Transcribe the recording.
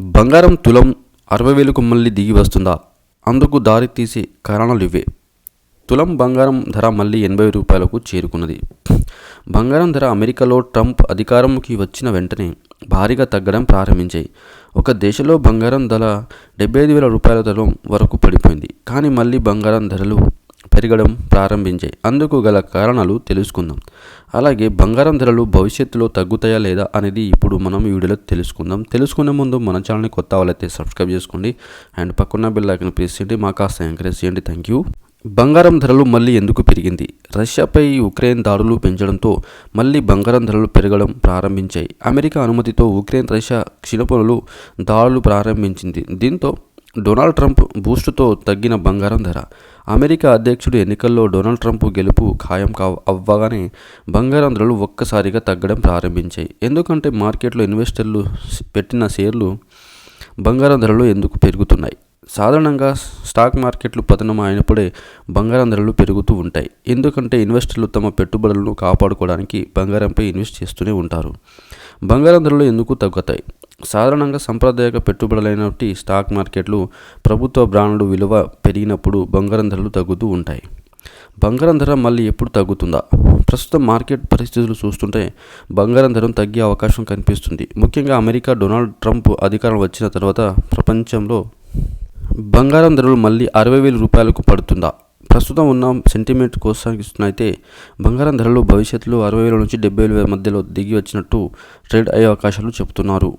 బంగారం తులం అరవై వేలకు మళ్ళీ దిగి వస్తుందా? అందుకు దారి తీసే కారణాలు ఇవే. తులం బంగారం ధర మళ్ళీ ఎనభై రూపాయలకు చేరుకున్నది. బంగారం ధర అమెరికాలో ట్రంప్ అధికారంకి వచ్చిన వెంటనే భారీగా తగ్గడం ప్రారంభించాయి. ఒక దేశంలో బంగారం ధర డెబ్బై ఐదు వేల రూపాయల ధర వరకు పడిపోయింది. కానీ మళ్ళీ బంగారం ధరలు పెరగడం ప్రారంభించాయి. అందుకు గల కారణాలు తెలుసుకుందాం. అలాగే బంగారం ధరలు భవిష్యత్తులో తగ్గుతాయా లేదా అనేది ఇప్పుడు మనం ఈ వీడియోలో తెలుసుకుందాం. తెలుసుకునే ముందు మన ఛానల్ని కొత్త వాళ్ళైతే సబ్స్క్రైబ్ చేసుకోండి. అండ్ పక్కన బెల్ ఐకన్ ప్రెస్ చేయండి. మా కాస్త ఎంకరేజ్ చేయండి. థ్యాంక్ యూ బంగారం ధరలు మళ్ళీ ఎందుకు పెరిగింది? రష్యాపై ఉక్రెయిన్ దాడులు పెంచడంతో మళ్ళీ బంగారం ధరలు పెరగడం ప్రారంభించాయి. అమెరికా అనుమతితో ఉక్రెయిన్ రష్యా క్షిణపనులు దాడులు ప్రారంభించింది. దీంతో డొనాల్డ్ ట్రంప్ బూస్టుతో తగ్గిన బంగారం ధర. అమెరికా అధ్యక్షుడు ఎన్నికల్లో డొనాల్డ్ ట్రంప్ గెలుపు ఖాయం కా అవ్వగానే బంగారం ధరలు ఒక్కసారిగా తగ్గడం ప్రారంభించాయి. ఎందుకంటే మార్కెట్లో ఇన్వెస్టర్లు పెట్టిన షేర్లు బంగారం ధరలు ఎందుకు పెరుగుతున్నాయి? సాధారణంగా స్టాక్ మార్కెట్లు పతనం అయినప్పుడే బంగారం ధరలు పెరుగుతూ ఉంటాయి. ఎందుకంటే ఇన్వెస్టర్లు తమ పెట్టుబడులను కాపాడుకోవడానికి బంగారంపై ఇన్వెస్ట్ చేస్తూనే ఉంటారు. బంగారం ధరలు ఎందుకు తగ్గుతాయి? సాధారణంగా సాంప్రదాయక పెట్టుబడులైనటి స్టాక్ మార్కెట్లు ప్రభుత్వ బ్రాండ్లు విలువ పెరిగినప్పుడు బంగారం ధరలు తగ్గుతూ ఉంటాయి. బంగారం ధర మళ్ళీ ఎప్పుడు తగ్గుతుందా? ప్రస్తుతం మార్కెట్ పరిస్థితులు చూస్తుంటే బంగారం ధర తగ్గే అవకాశం కనిపిస్తుంది. ముఖ్యంగా అమెరికా డొనాల్డ్ ట్రంప్ అధికారం వచ్చిన తర్వాత ప్రపంచంలో బంగారం ధరలు మళ్ళీ అరవై వేల రూపాయలకు పడుతుందా? ప్రస్తుతం ఉన్న సెంటిమెంట్ కొనసాగిస్తున్నైతే బంగారం ధరలు భవిష్యత్తులో అరవై వేల నుంచి డెబ్బై వేల మధ్యలో దిగి వచ్చినట్టు ట్రేడ్ అయ్యే అవకాశాలు చెబుతున్నారు.